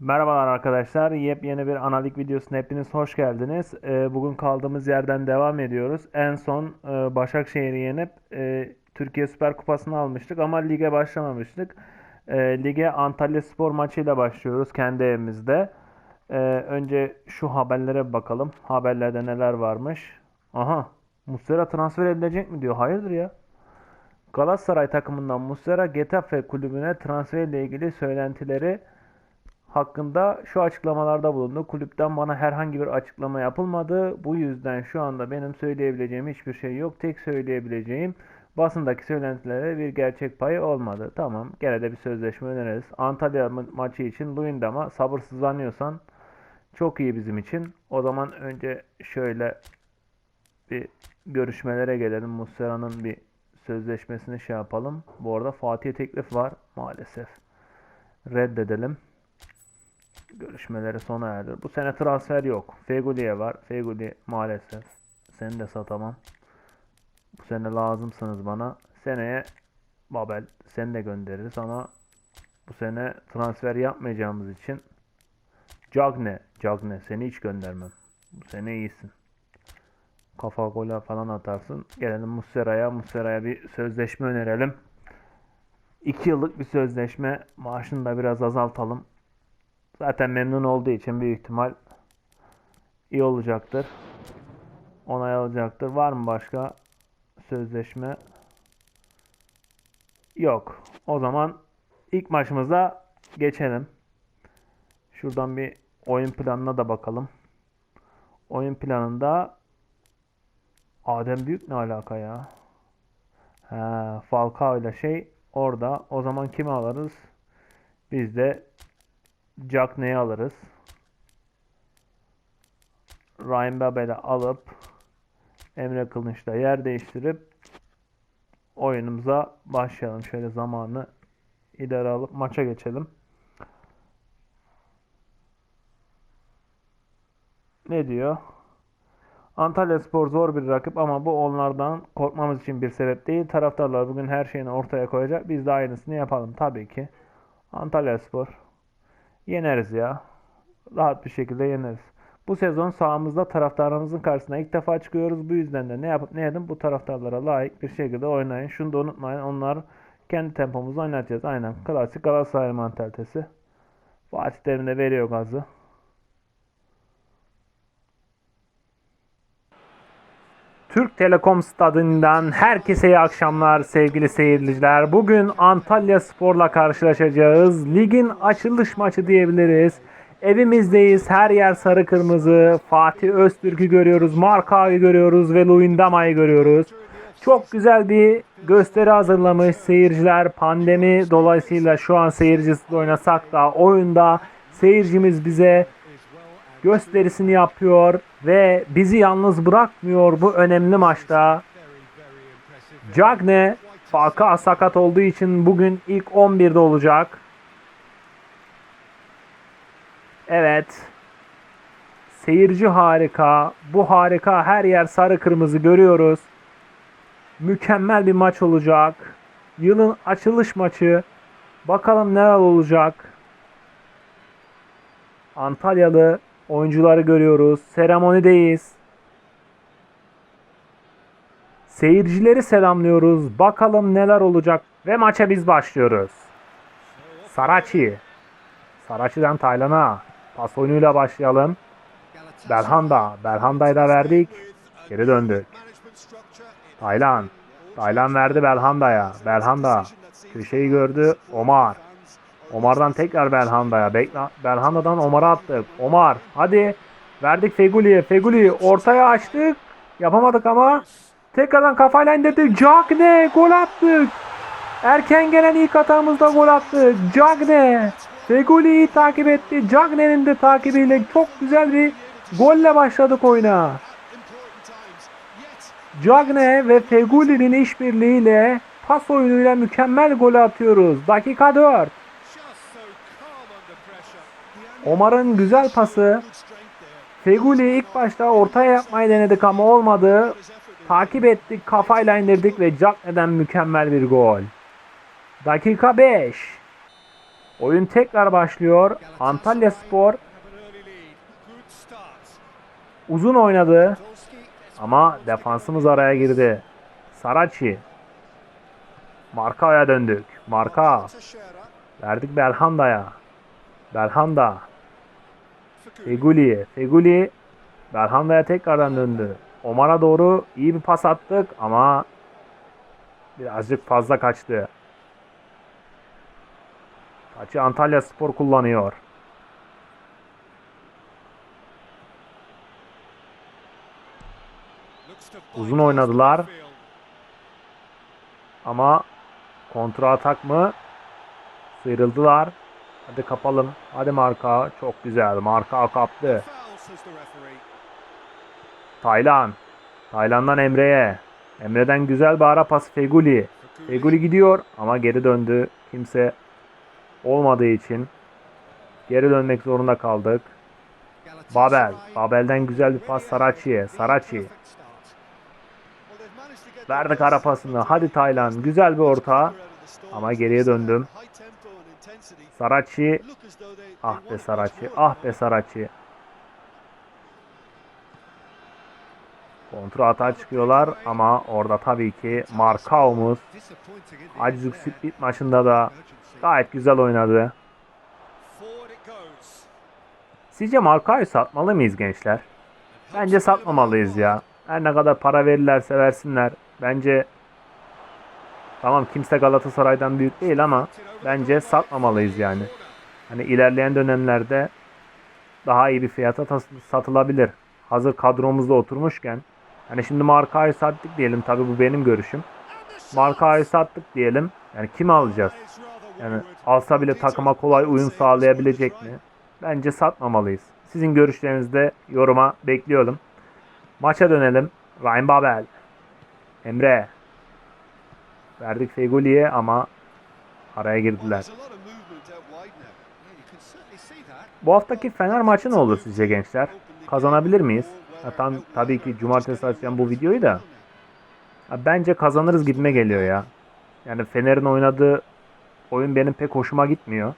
Merhabalar arkadaşlar. Yepyeni bir analik videosuna hepiniz hoş geldiniz. Ee, bugün kaldığımız yerden devam ediyoruz. En son e, Başakşehir'i yenip e, Türkiye Süper Kupası'nı almıştık ama lige başlamamıştık. E, lige Antalya Spor maçıyla başlıyoruz kendi evimizde. Önce şu haberlere bakalım. Haberlerde neler varmış. Aha, Muslera transfer edilecek mi diyor. Hayırdır ya? Galatasaray takımından Muslera Getafe kulübüne transfer ile ilgili söylentileri hakkında şu açıklamalarda bulundu. Kulüpten bana herhangi bir açıklama yapılmadı. Bu yüzden şu anda benim söyleyebileceğim hiçbir şey yok. Tek söyleyebileceğim basındaki söylentilere bir gerçek payı olmadı. Tamam, gene de bir sözleşme öneririz. Antalya ma- maçı için Luyendam'a sabırsızlanıyorsan çok iyi bizim için. O zaman önce şöyle bir görüşmelere gelelim. Muslera'nın bir sözleşmesini şey yapalım. Bu arada Fatih'e teklif var maalesef. Reddedelim. Görüşmeleri sona erdi. Bu sene transfer yok. Feguli'ye var. Feguli maalesef. Seni de satamam. Bu sene lazımsınız bana. Seneye Babel seni de göndeririz ama bu sene transfer yapmayacağımız için Cagne, Cagne seni hiç göndermem. Bu sene iyisin. Kafa gola falan atarsın. Gelelim Muslera'ya. Muslera'ya bir sözleşme önerelim. 2 yıllık bir sözleşme. Maaşını da biraz azaltalım. Zaten memnun olduğu için büyük ihtimal iyi olacaktır. Onay alacaktır. Var mı başka sözleşme? Yok. O zaman ilk maçımıza geçelim. Şuradan bir oyun planına da bakalım. Oyun planında Adem Büyük ne alaka ya? Falcao ile şey orada. O zaman kimi alırız? Biz de Jack neyi alırız? Ryan Babel'i alıp Emre Kılınç'la yer değiştirip oyunumuza başlayalım. Şöyle zamanı ileri alıp maça geçelim. Ne diyor? Antalya Spor zor bir rakip ama bu onlardan korkmamız için bir sebep değil. Taraftarlar bugün her şeyini ortaya koyacak. Biz de aynısını yapalım tabii ki. Antalya Spor Yeneriz ya. Rahat bir şekilde yeneriz. Bu sezon sahamızda taraftarımızın karşısına ilk defa çıkıyoruz. Bu yüzden de ne yapıp ne edin bu taraftarlara layık bir şekilde oynayın. Şunu da unutmayın. Onlar kendi tempomuzda oynatacağız. Aynen. Klasik Galatasaray mantalitesi. Fatih Terim de veriyor gazı. Türk Telekom Stadı'ndan herkese iyi akşamlar sevgili seyirciler. Bugün Antalya Spor'la karşılaşacağız. Ligin açılış maçı diyebiliriz. Evimizdeyiz. Her yer sarı kırmızı. Fatih Öztürk'ü görüyoruz. Marka'yı görüyoruz ve Luyendama'yı görüyoruz. Çok güzel bir gösteri hazırlamış seyirciler. Pandemi dolayısıyla şu an seyircisiz oynasak da oyunda seyircimiz bize gösterisini yapıyor ve bizi yalnız bırakmıyor bu önemli maçta. Cagne Falcao sakat olduğu için bugün ilk 11'de olacak. Evet. Seyirci harika. Bu harika. Her yer sarı kırmızı görüyoruz. Mükemmel bir maç olacak. Yılın açılış maçı. Bakalım neler olacak. Antalyalı oyuncuları görüyoruz. Seremonideyiz. Seyircileri selamlıyoruz. Bakalım neler olacak. Ve maça biz başlıyoruz. Saraçi. Saraçi'den Taylan'a. Pas oyunuyla başlayalım. Belhanda. Belhanda'yı da verdik. Geri döndük. Taylan. Taylan verdi Belhanda'ya. Belhanda. Köşeyi gördü. Omar. Omar'dan tekrar Belhanda'ya. Belhanda'dan Omar'a attık. Omar hadi. Verdik Feguli'ye. Feguli ortaya açtık. Yapamadık ama. Tekrardan kafayla indirdik. Cagne gol attık. Erken gelen ilk hatamızda gol attık. Cagne. Feguli'yi takip etti. Cagne'nin de takibiyle çok güzel bir golle başladık oyuna. Cagne ve Feguli'nin işbirliğiyle pas oyunuyla mükemmel golü atıyoruz. Dakika 4. Omar'ın güzel pası. Feguli ilk başta ortaya yapmayı denedik ama olmadı. Takip ettik, kafayla indirdik ve Cagne'den mükemmel bir gol. Dakika 5. Oyun tekrar başlıyor. Antalya Spor uzun oynadı. Ama defansımız araya girdi. Saraçi. Marka'ya döndük. Marka. Verdik Belhanda'ya. Belhanda. Feguli. Feguli. Belhanda'ya tekrardan döndü. Omar'a doğru iyi bir pas attık ama birazcık fazla kaçtı. Taçı Antalya Spor kullanıyor. Uzun oynadılar. Ama kontra atak mı? Sıyrıldılar. Hadi kapalım. Hadi marka. Çok güzel. Marka kaptı. Taylan. Taylan'dan Emre'ye. Emre'den güzel bir ara pas Feguli. Feguli gidiyor ama geri döndü. Kimse olmadığı için geri dönmek zorunda kaldık. Babel. Babel'den güzel bir pas Saraçi'ye. Saraçi. Verdik ara pasını. Hadi Taylan. Güzel bir orta. Ama geriye döndüm. Saraçi. Ah be Saraçi. Ah be Saraçi. Kontra atağa çıkıyorlar ama orada tabii ki Markao'muz Acizük Split maçında da gayet güzel oynadı. Sizce Markao'yu satmalı mıyız gençler? Bence satmamalıyız ya. Her ne kadar para verirlerse versinler. Bence tamam kimse Galatasaray'dan büyük değil ama bence satmamalıyız yani. Hani ilerleyen dönemlerde daha iyi bir fiyata satılabilir. Hazır kadromuzda oturmuşken. Hani şimdi Marka'yı sattık diyelim. Tabi bu benim görüşüm. Marka'yı sattık diyelim. Yani kimi alacağız? Yani alsa bile takıma kolay uyum sağlayabilecek mi? Bence satmamalıyız. Sizin görüşlerinizi de yoruma bekliyorum. Maça dönelim. Ryan Babel. Emre. Verdik Fegoli'ye ama araya girdiler. Bu haftaki Fener maçı ne olur sizce gençler? Kazanabilir miyiz? Ha, tam, tabii ki cumartesi açacağım bu videoyu da. Ha, bence kazanırız gitme geliyor ya. Yani Fener'in oynadığı oyun benim pek hoşuma gitmiyor.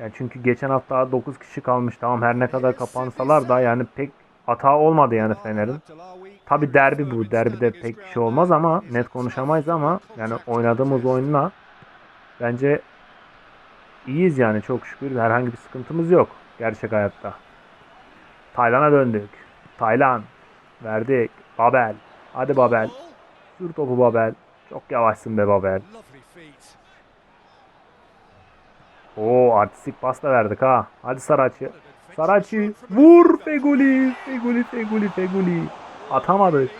Yani çünkü geçen hafta 9 kişi kalmış. Tamam her ne kadar kapansalar da yani pek hata olmadı yani Fener'in. Tabi derbi bu. Derbide pek şey olmaz ama net konuşamayız ama yani oynadığımız oyunla bence iyiyiz yani çok şükür. Herhangi bir sıkıntımız yok gerçek hayatta. Taylan'a döndük. Taylan. Verdik. Babel. Hadi Babel. Sür topu Babel. Çok yavaşsın be Babel. Oo artistik pas da verdik ha. Hadi Saraçı. Saraçı. Vur Feguli. Feguli Feguli Feguli. Atamadık.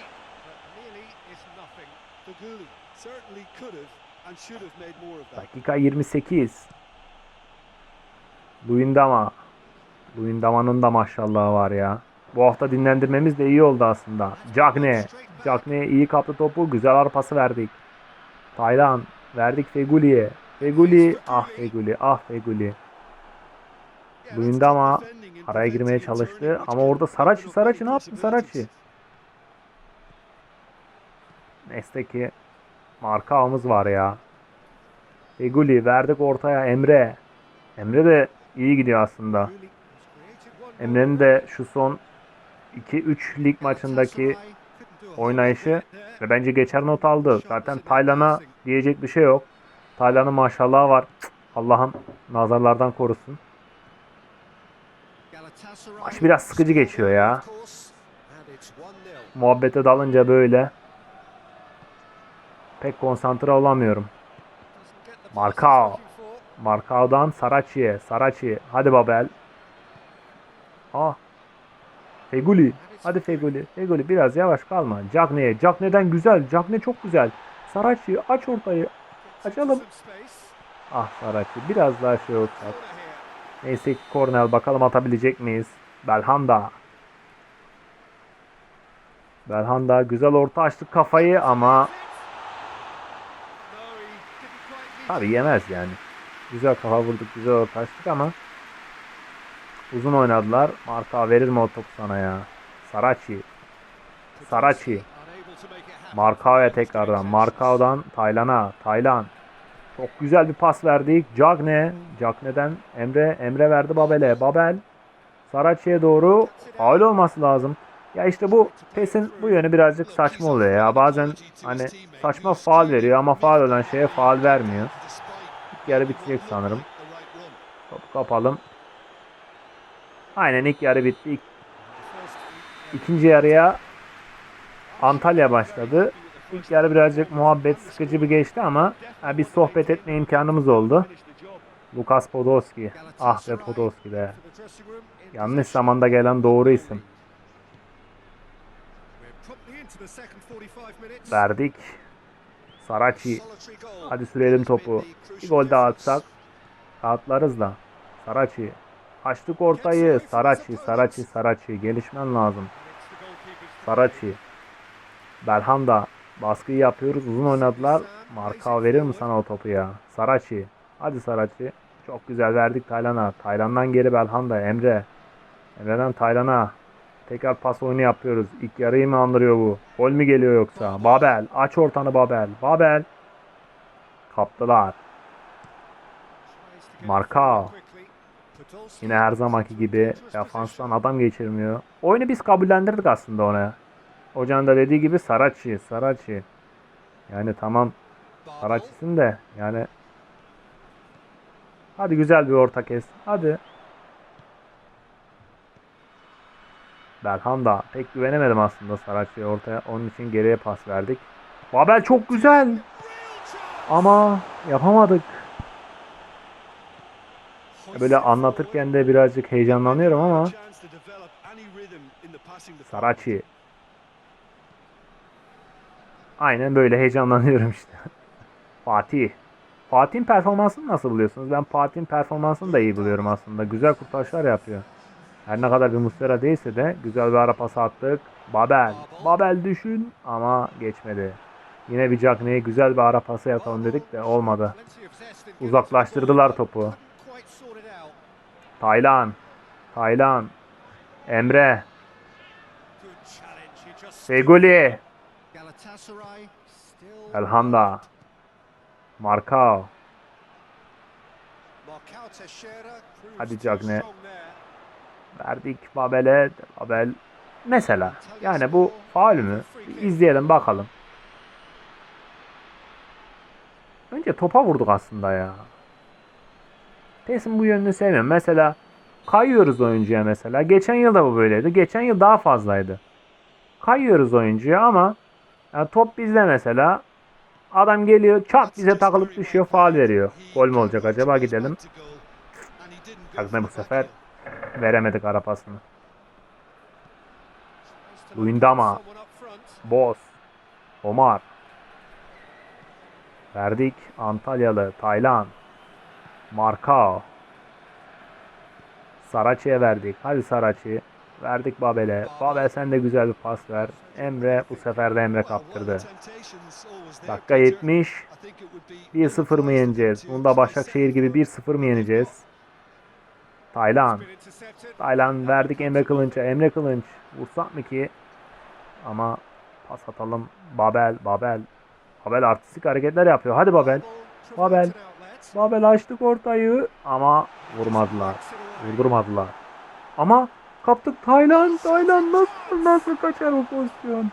Dakika 28. Luyendama. Luyendama'nın da maşallahı var ya. Bu hafta dinlendirmemiz de iyi oldu aslında. Cagne. Cagne iyi kaptı topu. Güzel arpası verdik. Taylan. Verdik Feguli'ye. Feguli. Ah Feguli. Ah Feguli. Luyendama araya girmeye çalıştı. Ama orada Saraçi. Saraçi ne yaptı Saraçi? Neyse ki marka ağımız var ya. Feguli verdik ortaya Emre. Emre de iyi gidiyor aslında. Emre'nin de şu son 2-3 lig maçındaki oynayışı ve bence geçer not aldı. Zaten Taylan'a diyecek bir şey yok. Taylan'ın maşallahı var. Allah'ım nazarlardan korusun. Maç biraz sıkıcı geçiyor ya. Muhabbete dalınca böyle pek konsantre olamıyorum. Markao. Markao'dan Saraçi'ye. Saraçi. Hadi Babel. Ah. Feguli. Hadi Feguli. Feguli biraz yavaş kalma. Cagne'ye. Cagne'den güzel. Cagne çok güzel. Saraçi aç ortayı. Açalım. Ah Saraçi. Biraz daha şey olsak. Neyse ki Cornell. Bakalım atabilecek miyiz? Belhanda. Belhanda güzel orta açtık kafayı ama Tabi yemez yani. Güzel kafa vurduk, güzel orta açtık ama uzun oynadılar. Marka verir mi o topu sana ya? Saraçi. Saraçi. Markao'ya tekrardan. Markao'dan Taylan'a. Taylan. Çok güzel bir pas verdik. Cagne. Cagne'den Emre. Emre verdi Babel'e. Babel. Saraçi'ye doğru. Faul olması lazım. Ya işte bu PES'in bu yönü birazcık saçma oluyor ya. Bazen hani saçma faal veriyor ama faal olan şeye faal vermiyor. İlk yarı bitecek sanırım. Topu kapalım. Aynen ilk yarı bitti. İlk- İkinci yarıya Antalya başladı. İlk yarı birazcık muhabbet sıkıcı bir geçti ama ha, bir sohbet etme imkanımız oldu. Lukas Podolski. Ah be Podolski be. Yanlış zamanda gelen doğru isim. Verdik. Saraçi. Hadi sürelim topu. Bir gol daha atsak rahatlarız da. Saraçi. Açtık ortayı. Saraçi, Saraçi, Saraçi. Gelişmen lazım. Saraçi. Belhanda. Baskıyı yapıyoruz. Uzun oynadılar. Marka verir mi sana o topu ya? Saraçi. Hadi Saraçi. Çok güzel verdik Taylan'a. Taylan'dan geri Belhanda. Emre. Emre'den Taylan'a. Tekrar pas oyunu yapıyoruz. İlk yarıyı mı andırıyor bu? Gol mü geliyor yoksa? Babel. Aç ortanı Babel. Babel. Kaptılar. Marka. Yine her zamanki gibi defanstan adam geçirmiyor. Oyunu biz kabullendirdik aslında ona. Hocanın da dediği gibi Saraçi, Saraçi. Yani tamam Saraçi'sin de yani Hadi güzel bir orta kes. Hadi. Berhan da pek güvenemedim aslında Saraçi'ye ortaya. Onun için geriye pas verdik. Babel çok güzel. Ama yapamadık. Böyle anlatırken de birazcık heyecanlanıyorum ama Saraçi. Aynen böyle heyecanlanıyorum işte. Fatih. Fatih'in performansını nasıl buluyorsunuz? Ben Fatih'in performansını da iyi buluyorum aslında. Güzel kurtarışlar yapıyor. Her ne kadar bir Muslera değilse de güzel bir ara pas attık. Babel. Babel düşün ama geçmedi. Yine bir Cagney'e güzel bir ara pası yapalım dedik de olmadı. Uzaklaştırdılar topu. Taylan. Taylan. Emre. Feguli. Elhanda. Markao. Hadi Cagne. Verdik Babel'e. Babel. Mesela. Yani bu faul mü? Bir izleyelim bakalım. Önce topa vurduk aslında ya. Tesin bu yönünü sevmiyorum. Mesela kayıyoruz oyuncuya mesela. Geçen yıl da bu böyleydi. Geçen yıl daha fazlaydı. Kayıyoruz oyuncuya ama yani top bizde mesela. Adam geliyor çat bize takılıp düşüyor faal veriyor. Gol mü olacak acaba gidelim. Aslında bu sefer veremedik ara pasını. Luyendama. Boz. Omar. Verdik. Antalyalı. Taylan. Markao. Saraçi'ye verdik. Hadi Saraçi. Verdik Babel'e. Babel sen de güzel bir pas ver. Emre bu sefer de Emre kaptırdı. Dakika 70. 1-0 mı yeneceğiz? Bunda Başakşehir gibi 1-0 mı yeneceğiz? Taylan. Taylan verdik Emre Kılınç'a. Emre Kılınç. Vursak mı ki? Ama pas atalım. Babel, Babel. Babel artistik hareketler yapıyor. Hadi Babel. Babel. Babel açtık ortayı ama vurmadılar. Vurdurmadılar. Ama kaptık Taylan. Taylan nasıl nasıl kaçar o pozisyon?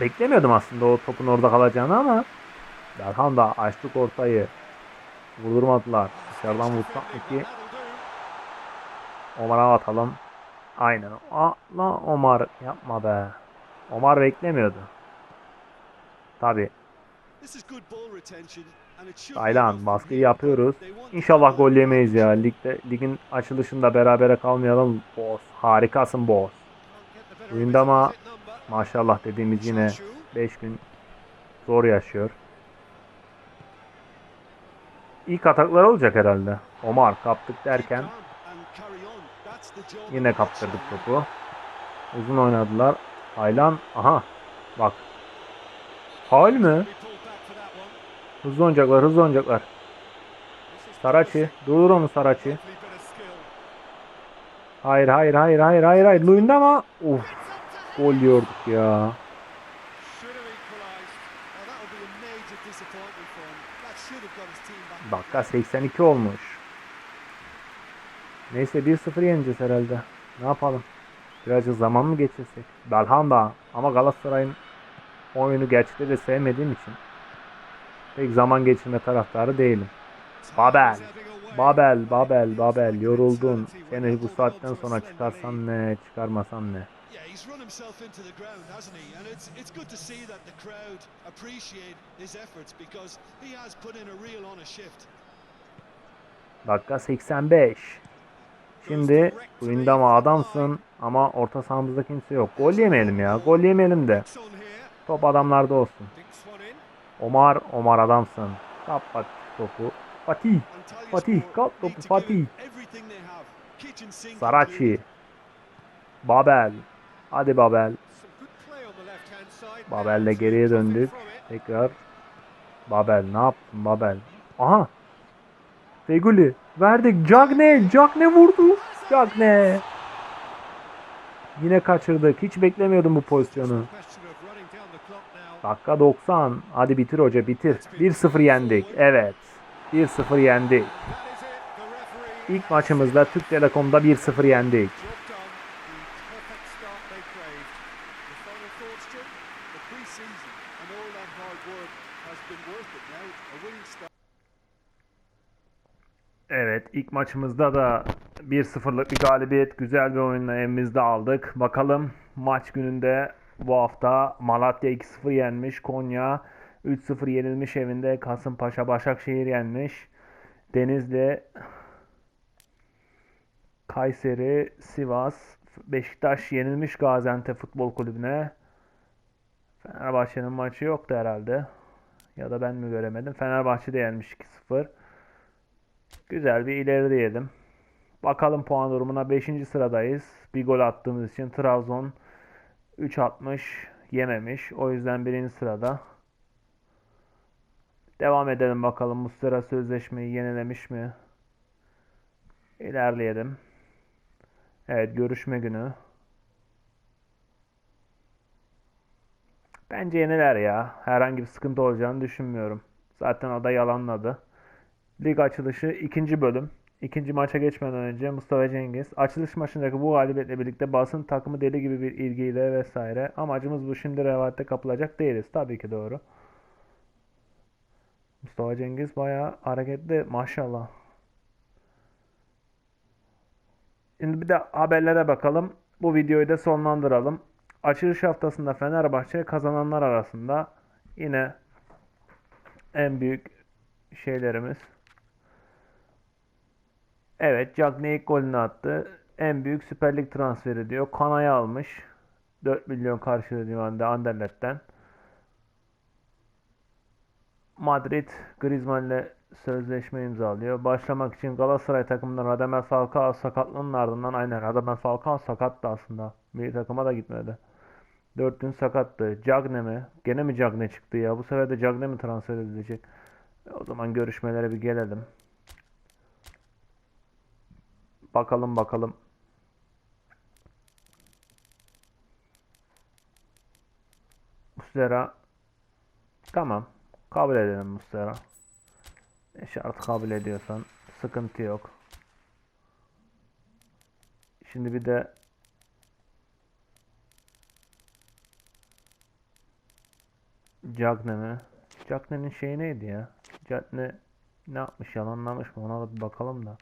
Beklemiyordum aslında o topun orada kalacağını ama Berhan da açtık ortayı. Vurdurmadılar. Dışarıdan vursak mı ki? Omar'a atalım. Aynen. Aa, lan Omar yapma be. Omar beklemiyordu. Tabi. Taylan baskıyı yapıyoruz. İnşallah gol yemeyiz ya. Ligde ligin açılışında berabere kalmayalım. Boss. Harikasın boss. Oyunda maşallah dediğimiz yine 5 gün zor yaşıyor. İlk ataklar olacak herhalde. Omar kaptık derken yine kaptırdık topu. Uzun oynadılar. Taylan aha bak. Faul mü? Hızlı oynayacaklar, hızlı oynayacaklar. Saraçi, durdur onu Saraçi. Hayır hayır hayır hayır hayır hayır. Luyendama. Of. Gol yiyorduk ya. Dakika game. 82 olmuş. Neyse 1-0 yeneceğiz herhalde. Ne yapalım? Birazcık zaman mı geçirsek? Belhanda. Ama Galatasaray'ın oyunu gerçekten de sevmediğim için pek zaman geçirme taraftarı değilim. Babel. Babel, Babel, Babel. Yoruldun. Seni bu saatten sonra çıkarsan ne, çıkarmasan ne? Yeah, he's run himself into the ground, hasn't he? And it's it's good to see that the crowd appreciate his efforts because he has put in a real honest shift. Dakika 85. Şimdi Luyendama adamsın ama orta sahamızda kimse yok. Gol yemeyelim ya. Gol yemeyelim de. Top adamlarda olsun. Omar, Omar adamsın. Kapat topu. Fatih. Fatih, Spor kal need topu, to Fatih. included. Babel. Hadi Babel. Babel'le geriye döndük. Tekrar. Babel ne yaptın Babel? Aha. Feguli. Verdik. Cagne. Cagne vurdu. Cagne. Yine kaçırdık. Hiç beklemiyordum bu pozisyonu. Dakika 90. Hadi bitir hoca bitir. 1-0 yendik. Evet. 1-0 yendik. İlk maçımızda Türk Telekom'da 1-0 yendik. Evet, ilk maçımızda da 1-0'lık bir galibiyet, güzel bir oyunla evimizde aldık. Bakalım maç gününde bu hafta Malatya 2-0 yenmiş, Konya 3-0 yenilmiş evinde, Kasımpaşa Başakşehir yenmiş. Denizli, Kayseri, Sivas, Beşiktaş yenilmiş Gaziantep Futbol Kulübü'ne. Fenerbahçe'nin maçı yoktu herhalde. Ya da ben mi göremedim. Fenerbahçe de yenmiş 2-0. Güzel bir ilerleyelim. Bakalım puan durumuna 5. sıradayız. Bir gol attığımız için Trabzon 3.60 yememiş. O yüzden 1. sırada. Devam edelim bakalım Muslera sözleşmeyi yenilemiş mi? İlerleyelim. Evet görüşme günü. Bence yeniler ya. Herhangi bir sıkıntı olacağını düşünmüyorum. Zaten o da yalanladı. Lig açılışı ikinci bölüm. İkinci maça geçmeden önce Mustafa Cengiz. Açılış maçındaki bu galibiyetle birlikte basın takımı deli gibi bir ilgiyle vesaire. Amacımız bu şimdi revayete kapılacak değiliz. Tabii ki doğru. Mustafa Cengiz bayağı hareketli maşallah. Şimdi bir de haberlere bakalım. Bu videoyu da sonlandıralım. Açılış haftasında Fenerbahçe kazananlar arasında yine en büyük şeylerimiz. Evet, Cagney ilk golünü attı. En büyük Süper Lig transferi diyor. Kanayı almış. 4 milyon karşılığı civarında Anderlet'ten. Madrid Griezmann'le sözleşme imzalıyor. Başlamak için Galatasaray takımından Radamel Falcao sakatlığının ardından aynen Radamel Falcao sakattı aslında. Milli takıma da gitmedi. 4 gün sakattı. Cagne mi? Gene mi Cagne çıktı ya? Bu sefer de Cagne mi transfer edilecek? O zaman görüşmelere bir gelelim. Bakalım bakalım. Muslera tamam. Kabul edelim Muslera. E, Şart kabul ediyorsan sıkıntı yok. Şimdi bir de Cagne mi? Cagne'nin şeyi neydi ya? Cagne ne yapmış yalanlamış mı ona da bir bakalım da.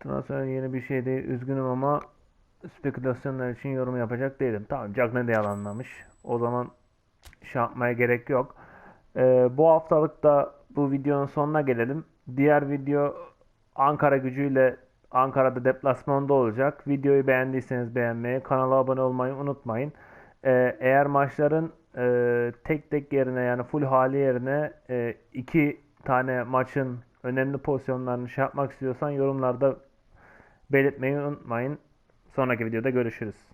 Transfer yeni bir şey değil. Üzgünüm ama spekülasyonlar için yorum yapacak değilim. Tamam Cagne de yalanlamış. O zaman şey yapmaya gerek yok. Ee, bu haftalık da bu videonun sonuna gelelim. Diğer video Ankara gücüyle Ankara'da deplasmanda olacak. Videoyu beğendiyseniz beğenmeyi, kanala abone olmayı unutmayın. Ee, eğer maçların e, tek tek yerine yani full hali yerine e, iki tane maçın önemli pozisyonlarını şey yapmak istiyorsan yorumlarda belirtmeyi unutmayın. Sonraki videoda görüşürüz.